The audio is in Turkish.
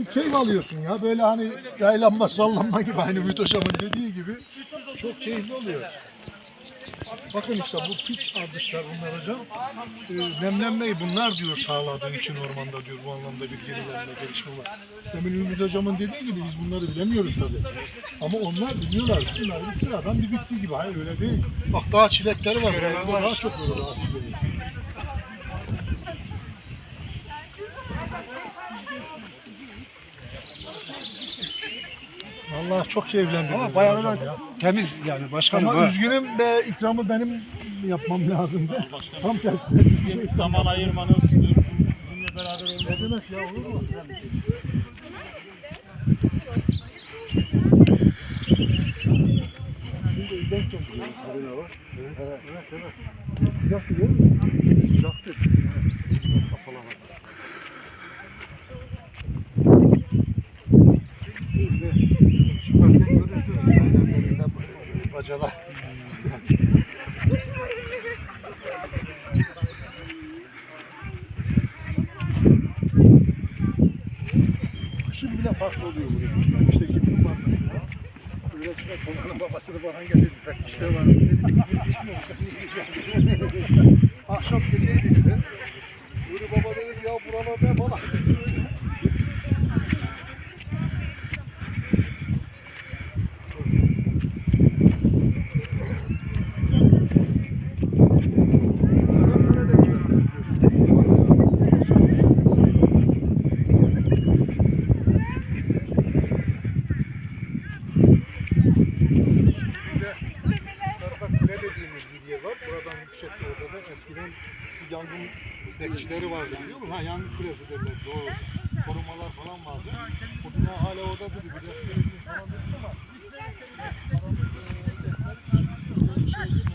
bir keyif alıyorsun ya. Böyle hani yaylanma sallanma gibi aynı Mütoş Hocam'ın dediği gibi çok keyifli oluyor. Bakın işte bu piç ardışlar bunlar hocam. Ee, nemlenmeyi bunlar diyor sağladığın için ormanda diyor bu anlamda bir yenilenme gelişme var. Demin Ümit hocamın dediği gibi biz bunları bilemiyoruz tabii. Ama onlar biliyorlar. Bunlar bir sıradan bir bitki gibi. Hayır öyle değil. Bak daha çilekleri var. Buralarda daha çok böyle daha çilekleri. Vallahi çok keyiflendim. Ama bayağı da temiz yani başkanım. Ama üzgünüm be ikramı benim yapmam lazımdı. Tam tersine. zaman ayırmanız, bizimle beraber olmanız. Ne demek ya olur mu? Şimdi çok güzel. Evet, evet, evet. Sıcaktı değil mi? Sıcaktı. Bu bacalar. Kışın bile farklı oluyor buraya. İşte gittim var. Öyle çıkar konuğunun babasını bana getirdi. Pek işte var. Dedim? Akşam geceydi dedi. Nuri baba dedi ya buralar ne falan. Dediğimiz bir var. Buradan yüksek bir odada eskiden yangın bekçileri vardı biliyor musun? Ha yangın kulesi derler. Doğru. Korumalar falan vardı. O bina hala orada duruyor. Bir de belediye falan.